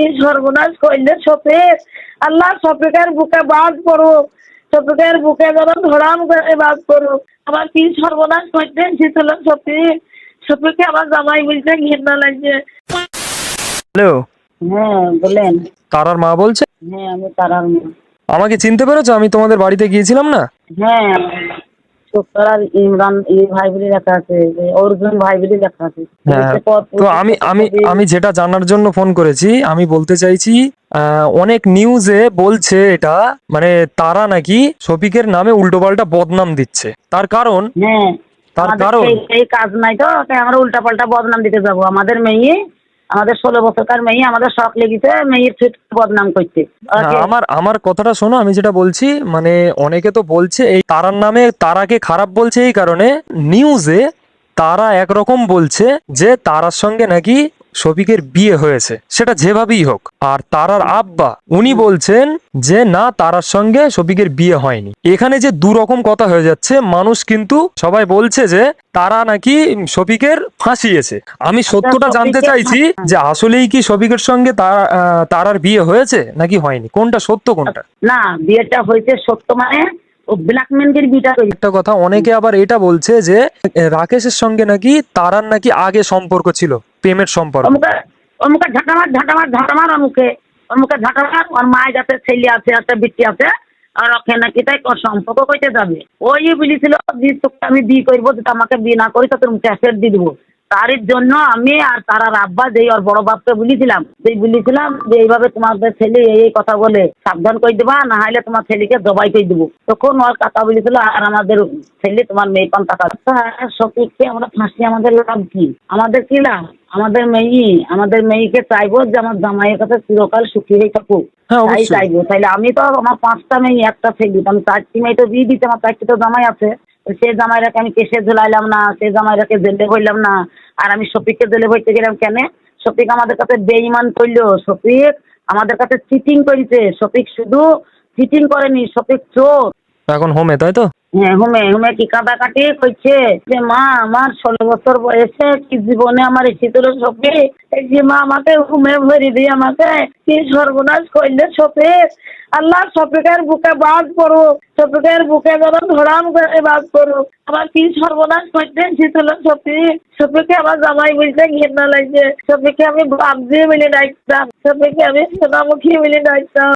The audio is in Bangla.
কি সর্বনাশ করলে শফিক আল্লাহ শফিকের বুকে বাদ করো শফিকের বুকে যেন ধরাম করে বাদ করো আমার কি সর্বনাশ করতে শীতল শফিক শফিককে আমার জামাই বলতে ঘৃণা লাগছে। হ্যালো। হ্যাঁ বলেন। তারার মা বলছে? হ্যাঁ আমি তারার মা। আমাকে চিনতে পেরেছ? আমি তোমাদের বাড়িতে গিয়েছিলাম না? হ্যাঁ শুক্রার ইমরান এই ভাই বলে লেখা আছে অর্জুন ভাই বলে লেখা আছে। হ্যাঁ তো আমি আমি আমি যেটা জানার জন্য ফোন করেছি আমি বলতে চাইছি অনেক নিউজে বলছে এটা মানে তারা নাকি শফিকের নামে উল্টোপাল্টা বদনাম দিচ্ছে। তার কারণ? হ্যাঁ তার কারণ? সেই কাজ নাই তো আমরা উল্টা পাল্টা বদনাম দিতে যাব। আমাদের মেয়ে আমাদের ষোলো বছরকার মেয়ে আমাদের শখ লেগেছে মেয়ের ফিট বদনাম করতে। হ্যাঁ, আমার আমার কথাটা শোনো আমি যেটা বলছি মানে অনেকে তো বলছে এই তারার নামে তারাকে খারাপ বলছে এই কারণে নিউজে তারা একরকম বলছে যে তারার সঙ্গে নাকি শফিকের বিয়ে হয়েছে। সেটা যেভাবেই হোক। আর তারার আব্বা উনি বলছেন যে না তারার সঙ্গে শফিকের বিয়ে হয়নি। এখানে যে দু রকম কথা হয়ে যাচ্ছে মানুষ কিন্তু সবাই বলছে যে তারা নাকি শফিকের ফাঁসিয়েছে। আমি সত্যটা জানতে চাইছি যে আসলেই কি শফিকের সঙ্গে তারার বিয়ে হয়েছে নাকি হয়নি? কোনটা সত্য কোনটা? না বিয়েটা হয়েছে সত্য মানে একটা কথা অনেকে আবার এটা বলছে যে রাকেশের সঙ্গে নাকি তারার নাকি আগে সম্পর্ক ছিল প্রেমের সম্পর্ক। অমুকে অমুকে ঝাঁটামার ঝাঁটামার ঝাঁটামার অমুকে অমুকে ঝাঁটামার ওর মায়ের যাতে ছেলে আছে একটা বিটি আছে আর ওকে নাকি তাই সম্পর্ক কইতে যাবে। ওই বলেছিল আমি বিয়ে করব যদি আমাকে বিয়ে না করি তো তোর ক্যাসেট দিয়ে দেবো। তার জন্য আমি আর তারার আব্বা যেই ওর বড় বাপকে বলেছিলাম সেই বলেছিলাম যে এইভাবে তোমাদের ছেলে এই এই কথা বলে সাবধান করে দেবা না হলে তোমার ছেলেকে জবাই করে দেবো। তখন ওর কাকা বলেছিল আর আমাদের ছেলে তোমার মেয়ে পান টাকা সঠিককে আমরা ফাঁসি আমাদের লাভ কি? আমাদের কি লাভ? আমাদের মেয়ে আমাদের মেয়েকে চাইব যে আমার জামাইয়ের কাছে চিরকাল সুখী হয়ে থাকুক। হ্যাঁ, তাই চাইব। তাইলে আমি তো আমার পাঁচটা মেয়ে একটা ছেলে আমি চারটি মেয়ে তো বিয়ে দিতে আমার চারটি তো জামাই আছে। সে জামাইরাকে আমি কেসে ঝুলাইলাম না সে জামাইরাকে জেলে হইলাম না। আর আমি শফিককে জেলে হইতে গেলাম কেন? শফিক আমাদের কাছে বেইমান করল শফিক আমাদের কাছে চিটিং করেছে শফিক শুধু চিটিং করেনি শফিক চোর। এখন হোমে তাই তো? হ্যাঁ হুমে হুমে কি কাটাকাটি করছে যে মা আমার ষোলো বছর বয়সে কি জীবনে আমার এসেছিল সপে আমাকে হুমে ভরি দিয়ে আমাকে কি সর্বনাশ করলে আল্লাহ সপিকের বুকে বাদ করো সপিকের বুকে যেন ধরাম করে বাদ করো আমার কি সর্বনাশ করতে শীতল সপি সপিকে আমার জামাই বলতে ঘৃণা লাগছে। সপিকে আমি বাপ দিয়ে মিলে ডাকতাম। সপিকে আমি সোনামুখী মিলে ডাকতাম।